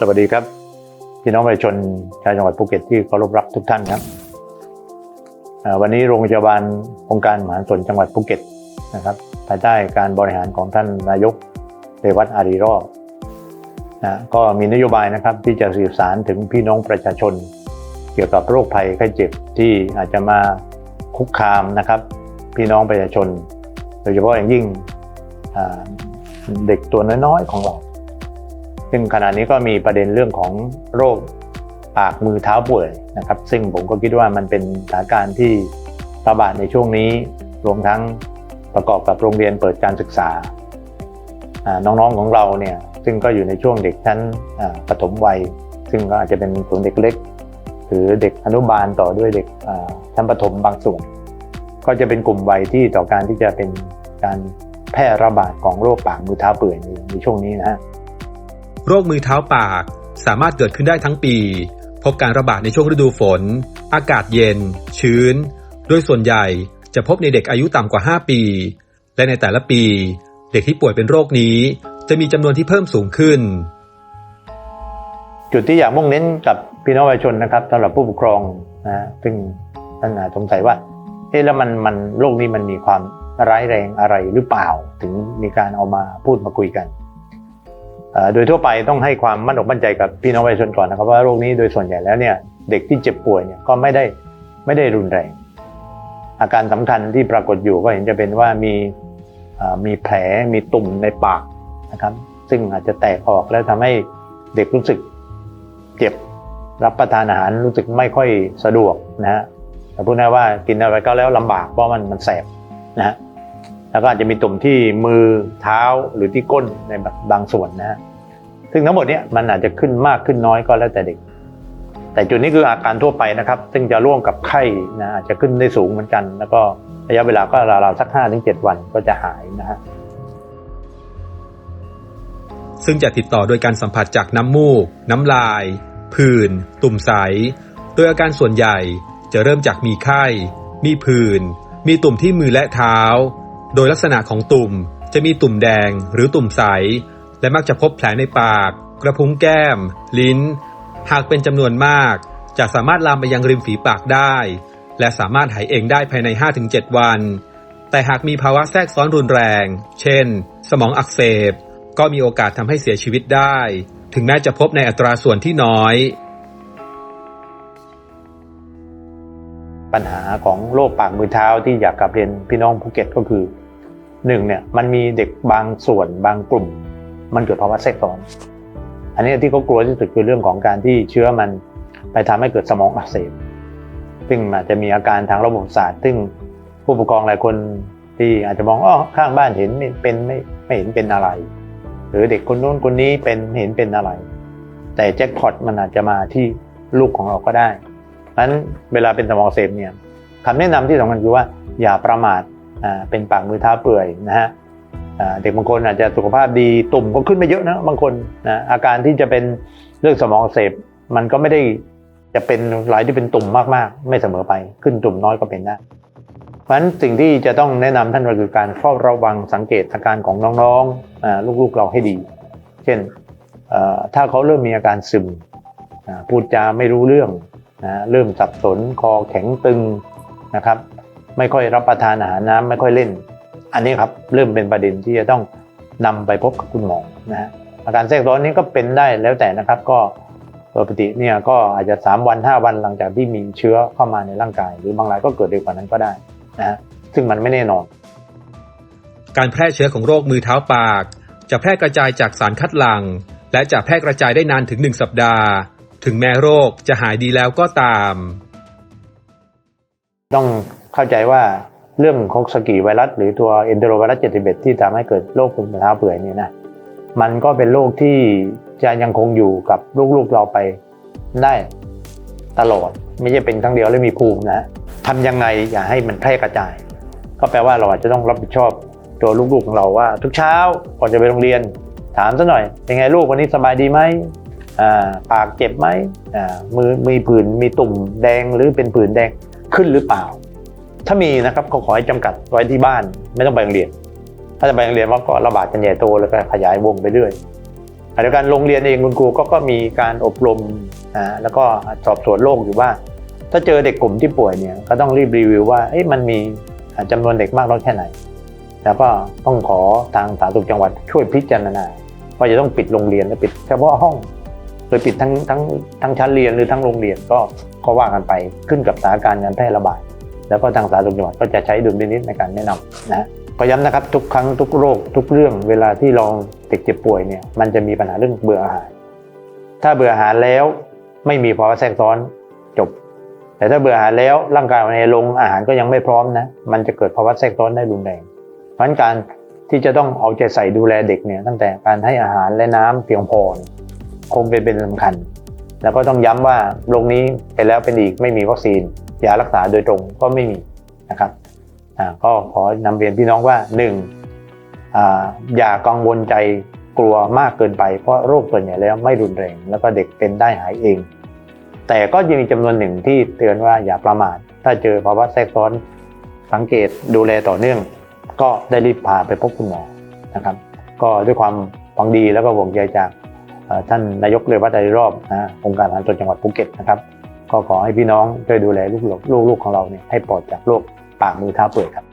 สวัสดีครับ พี่น้องประชาชนชาวจังหวัดภูเก็ตที่เคารพรักทุกท่านครับวันนี้โรงพยาบาลองค์การมหาส่วนจังหวัดภูเก็ตนะครับภายใต้การบริหารของท่านนายกเรวัตอารีรอบนะก็มีนโยบายนะครับที่จะสื่อสารถึงพี่น้องประชาชน เกี่ยวกับโรคภัยไข้เจ็บที่อาจจะมาคุกคามนะครับ พี่น้องประชาชน โดยเฉพาะอย่างยิ่งเด็กตัวน้อยๆของเรา ซึ่งขณะนี้ก็มีประเด็นเรื่องของโรคปากมือเท้าป่วยนะครับ ซึ่งผมก็คิดว่ามันเป็นสถานการณ์ที่ระบาดในช่วงนี้ รวมทั้งประกอบกับโรงเรียนเปิดการศึกษา น้องๆของเราเนี่ยซึ่งก็อยู่ในช่วงเด็กชั้นปฐมวัย ซึ่งก็อาจจะเป็นศูนเด็กเล็ก หรือเด็กอนุบาลต่อด้วยเด็กชั้นประถมบางส่วน ก็จะเป็นกลุ่มวัยที่ต่อการที่จะเป็นการแพร่ระบาดของโรคปากมือเท้าเปื่อยในช่วงนี้นะฮะ โรคมือเท้าปาก สามารถเกิดขึ้นได้ทั้งปี พบการระบาดในช่วงฤดูฝน อากาศเย็น ชื้น โดยส่วนใหญ่จะพบในเด็กอายุต่ำกว่า 5 ปี และในแต่ละปี เด็กที่ป่วยเป็นโรคนี้ จะมีจำนวนที่เพิ่มสูงขึ้น จุดที่อยากมุ่งเน้นกับพี่น้องประชาชนนะครับสำหรับผู้ปกครองนะซึ่งท่านอาจสงสัยว่าเอ๊ะแล้วมันมันโรคนี้มันมีความร้ายแรงอะไรหรือเปล่า ถึงมีการเอามาพูดมาคุยกัน โดยทั่วไปต้องให้ความมั่นอกมั่นใจกับพี่น้องประชาชนก่อนนะครับว่าโรคนี้โดยส่วนใหญ่แล้วเนี่ยเด็กที่เจ็บป่วยเนี่ยก็ไม่ได้ไม่ได้รุนแรง อาการสำคัญที่ปรากฏอยู่ก็เห็นจะเป็นว่ามีมีแผลมีตุ่มในปากนะครับ ซึ่งอาจจะแตกออกแล้วทำให้เด็กรู้สึกเจ็บรับประทานอาหารรู้สึกไม่ค่อยสะดวกนะฮะแต่พูดง่ายว่ากินอะไรก็แล้วลำบากเพราะมันมันแสบนะฮะ แล้วก็อาจจะมีตุ่มที่มือเท้าหรือที่ก้นในบางส่วนนะฮะซึ่งทั้งหมดเนี้ยมันอาจจะขึ้นมากขึ้นน้อยก็แล้วแต่เด็ก แต่จุดนี้คืออาการทั่วไปนะครับ ซึ่งจะร่วมกับไข้นะอาจจะขึ้นได้สูงเหมือนกัน แล้วก็ระยะเวลาก็ราวๆสักห้าถึงเจ็ดวันก็จะหายนะฮะซึ่งจะติดต่อโดยการสัมผัสจากน้ำมูก น้ำลาย ผื่น ตุ่มใส โดยอาการส่วนใหญ่จะเริ่มจากมีไข้ มีผื่น มีตุ่มที่มือและเท้า โดยลักษณะของตุ่มจะมีตุ่มแดงหรือตุ่มใส และมักจะพบแผลในปาก กระพุ้งแก้ม ลิ้น หากเป็นจำนวนมาก จะสามารถลามไปยังริมฝีปากได้ และสามารถหายเองได้ภายใน 5-7 วัน แต่หากมีภาวะแทรกซ้อนรุนแรง เช่น สมองอักเสบ ก็มีโอกาสทำให้เสียชีวิตได้ ถึงแม้จะพบในอัตราส่วนที่น้อย ปัญหาของโรคปากมือเท้าที่อยากกลับเรียนพี่น้องภูเก็ตก็คือ หนึ่งเนี่ยมันมีเด็กบางส่วนบางกลุ่ม มันเกิดภาวะแทรกซ้อน อันนี้ที่เขากลัวที่สุดคือเรื่องของการที่เชื้อมันไปทำให้เกิดสมองอักเสบซึ่งอาจจะมีอาการทางระบบประสาทซึ่งผู้ปกครองหลายคนที่อาจจะมองอ๋อข้างบ้านเห็นเป็นไม่ไม่เห็นเป็นอะไร หรือเด็กคนนู้นคนนี้เป็นเห็นเป็นอะไร แต่แจ็คพอตมันอาจจะมาที่ลูกของเราก็ได้เพราะฉะนั้นเวลาเป็นสมองอักเสพเนี่ยคำแนะนำที่สำคัญคือว่าอย่าประมาท เป็นปากมือเท้าเปื่อยนะฮะเด็กบางคนอาจจะสุขภาพดีตุ่มก็ขึ้นไม่เยอะนะบางคนนะอาการที่จะเป็นเรื่องสมองเสพมันก็ไม่ได้จะเป็นรายที่เป็นตุ่มมากๆ ไม่เสมอไปขึ้นตุ่มน้อยก็เป็นได้เพราะฉะนั้นสิ่งที่จะต้องแนะนำท่านก็คือการเฝ้าระวังสังเกตอาการของน้องๆลูกๆเราให้ดี เช่นถ้าเขาเริ่มมีอาการซึมพูดจาไม่รู้เรื่องเริ่มสับสนคอแข็งตึงนะครับ ไม่ค่อยรับประทานอาหารน้ำไม่ค่อยเล่น อันนี้ครับเริ่มเป็นประเด็นที่จะต้องนำไปพบกับคุณหมอนะฮะอาการแทรกซ้อนนี้ก็เป็นได้แล้วแต่นะครับก็ปกติเนี่ยก็อาจจะ 3 วัน 5 วันหลังจากที่มีเชื้อเข้ามาในร่างกาย หรือบางรายก็เกิดเร็วกว่านั้นก็ได้นะฮะซึ่งมันไม่แน่นอน การแพร่เชื้อของโรคมือเท้าปาก จะแพร่กระจายจากสารคัดหลั่งและจะแพร่กระจายได้นานถึง 1 สัปดาห์ ถึงแม้โรคจะหายดีแล้วก็ตาม ต้อง เข้าใจว่าเรื่องของสกีไวรัส หรือตัวเอนโดโรไวรัส71ที่ทำให้เกิดโรคตุ่มเท้าเปื่อยเนี่ยนะมันก็เป็นโรคที่จะยังคงอยู่กับลูกๆเราไปได้ตลอด ไม่ใช่เป็นครั้งเดียวแล้วมีภูมินะทำยังไงอย่าให้มันแพร่กระจาย ก็แปลว่าเราอาจจะต้องรับผิดชอบตัวลูกๆของเราว่า ทุกเช้าก่อนจะไปโรงเรียน ถามซะหน่อย เป็นไงลูกวันนี้สบายดีไหมอ่าปากเจ็บไหมอ่ามือมีผื่นมีตุ่มแดงหรือเป็นผื่นแดงขึ้นหรือเปล่า ถ้ามีนะครับก็ขอให้จำกัดไว้ที่บ้านไม่ต้องไปโรงเรียน ถ้าจะไปโรงเรียนว่าก็ระบาดกันใหญ่โตแล้วก็ขยายวงไปเรื่อยขณะเดียวกันโรงเรียนเองคุณครูก็ก็มีการอบรมนะแล้วก็สอบสวนโรคอยู่ว่า ถ้าเจอเด็กกลุ่มที่ป่วยเนี่ยก็ต้องรีบรีวิวว่าเอ๊ะมันมีจำนวนเด็กมากน้อยแค่ไหน แล้วก็ต้องขอทางสาธารณสุขจังหวัดช่วยพิจารณาว่าจะต้องปิดโรงเรียนหรือปิดเฉพาะห้องหรือปิดทั้งทั้งทั้งชั้นเรียนหรือทั้งโรงเรียนก็ก็ว่ากันไปขึ้นกับสถานการณ์การแพร่ระบาด แล้วก็ทางสาธารณสุขจังหวัดก็จะใช้ดุลพินิจในการแนะนำนะก็ย้ำนะครับทุกครั้งทุกโรคทุกเรื่องเวลาที่ลองเด็กเจ็บป่วยเนี่ยมันจะมีปัญหาเรื่องเบื่ออาหาร ถ้าเบื่ออาหารแล้วไม่มีภาวะแทรกซ้อนจบ แต่ถ้าเบื่ออาหารแล้วร่างกายมันลงอาหารก็ยังไม่พร้อมนะมันจะเกิดภาวะแทรกซ้อนได้รุนแรงเพราะฉะนั้นการที่จะต้องเอาใจใส่ดูแลเด็กเนี่ยตั้งแต่การให้อาหารและน้ำเพียงพอนคงเป็นเป็นสำคัญ แล้วก็ต้องย้ำว่าโรคนี้เป็นแล้วเป็นอีกไม่มีวัคซีน ยารักษาโดยตรงก็ไม่มีนะครับก็ขอนำเรียนพี่น้องว่าหนึ่งอย่ากังวลใจกลัวมากเกินไปเพราะโรคส่วนใหญ่แล้วไม่รุนแรง แล้วก็เด็กเป็นได้หายเอง แต่ก็ยังมีจำนวนหนึ่งที่เตือนว่าอย่าประมาทถ้าเจอภาวะแทรกซ้อนสังเกตดูแลต่อเนื่อง ก็ได้รีบพาไปพบคุณหมอนะครับ ก็ด้วยความหวังดีแล้วก็ห่วงใยจากท่านนายกเรือวัดใจรอบนะองค์การอาหารส่วนจังหวัดภูเก็ตนะครับ ก็ขอให้พี่น้องช่วยดูแลลูกๆลูกๆของเราเนี่ยให้ปลอดจากโรคปากมือเท้าเปื่อยครับ